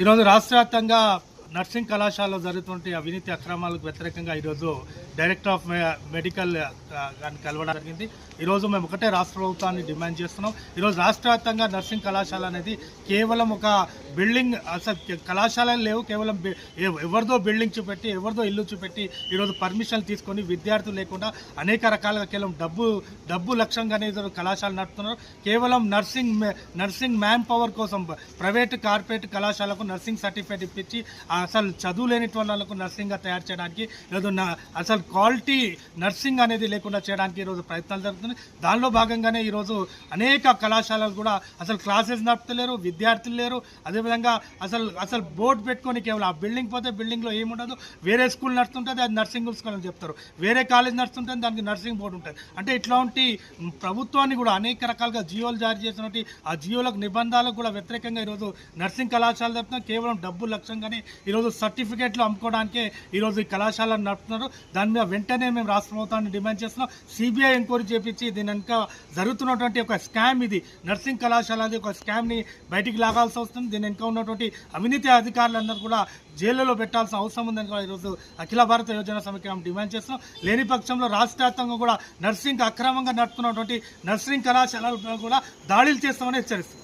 ఈరోజు రాష్ట్ర వ్యాప్తంగా నర్సింగ్ కళాశాలలో జరుగుతున్న అవినీతి అక్రమాలకు వ్యతిరేకంగా ఈరోజు డైరెక్టర్ ఆఫ్ మెడికల్ గారిని కలవడం జరిగింది. ఈరోజు మేము ఒకటే రాష్ట్ర ప్రభుత్వాన్ని డిమాండ్ చేస్తున్నాం. ఈరోజు రాష్ట్ర వ్యాప్తంగా నర్సింగ్ కళాశాల అనేది కేవలం ఒక బిల్డింగ్ అసలు కళాశాలలు లేవు. కేవలం ఎవరిదో బిల్డింగ్ చూపెట్టి ఎవరిదో ఇల్లు చూపెట్టి ఈరోజు పర్మిషన్ తీసుకొని విద్యార్థులు లేకుండా అనేక రకాలుగా కేవలం డబ్బు డబ్బు లక్ష్యంగానే ఈరోజు కళాశాల నడుపుతున్నారు. కేవలం నర్సింగ్ నర్సింగ్ మ్యాన్ పవర్ కోసం ప్రైవేట్ కార్పొరేట్ కళాశాలకు నర్సింగ్ సర్టిఫికేట్ ఇప్పించి అసలు చదువు లేని వాళ్ళకు నర్సింగ్గా తయారు చేయడానికి ఈరోజు అసలు క్వాలిటీ నర్సింగ్ అనేది లేకుండా చేయడానికి ఈరోజు ప్రయత్నాలు జరుగుతున్నాయి. దానిలో భాగంగానే ఈరోజు అనేక కళాశాలలు కూడా అసలు క్లాసెస్ నడుపుతలేరు విద్యార్థులు లేరు. అదేవిధంగా అసలు అసలు బోర్డు పెట్టుకొని కేవలం ఆ బిల్డింగ్ పోతే బిల్డింగ్లో ఏముండదు. వేరే స్కూల్ నడుస్తుంటుంది అది నర్సింగ్ స్కూల్ అని చెప్తారు. వేరే కాలేజ్ నడుస్తుంటుంది దానికి నర్సింగ్ బోర్డు ఉంటుంది. అంటే ఇట్లాంటి ప్రభుత్వాన్ని కూడా అనేక రకాలుగా జియోలు జారీ చేసినటువంటి ఆ జియోలకు నిబంధనలకు కూడా వ్యతిరేకంగా ఈరోజు నర్సింగ్ కళాశాల జరుపుతున్నారు కేవలం డబ్బు లక్ష్యంగానే ఈరోజు సర్టిఫికేట్లు అమ్ముకోవడానికే ఈరోజు ఈ కళాశాలను నడుపుతున్నారు. దాని మీద వెంటనే మేము రాష్ట్ర ప్రభుత్వాన్ని డిమాండ్ చేస్తున్నాం. సిబిఐ ఎంక్వైరీ చేపించి దీని వెనుక జరుగుతున్నటువంటి ఒక స్కామ్ ఇది. నర్సింగ్ కళాశాల అది ఒక స్కామ్ని బయటికి లాగాల్సి వస్తుంది. దీని వెనుక ఉన్నటువంటి అవినీతి అధికారులందరూ కూడా జైలులో పెట్టాల్సిన అవసరం ఉందని కూడా ఈరోజు అఖిల భారత యోజన సమితి మేము డిమాండ్ చేస్తున్నాం. లేని పక్షంలో రాష్ట్ర కూడా నర్సింగ్ అక్రమంగా నడుపుతున్నటువంటి నర్సింగ్ కళాశాలలు కూడా దాడులు చేస్తామని హెచ్చరిస్తున్నాం.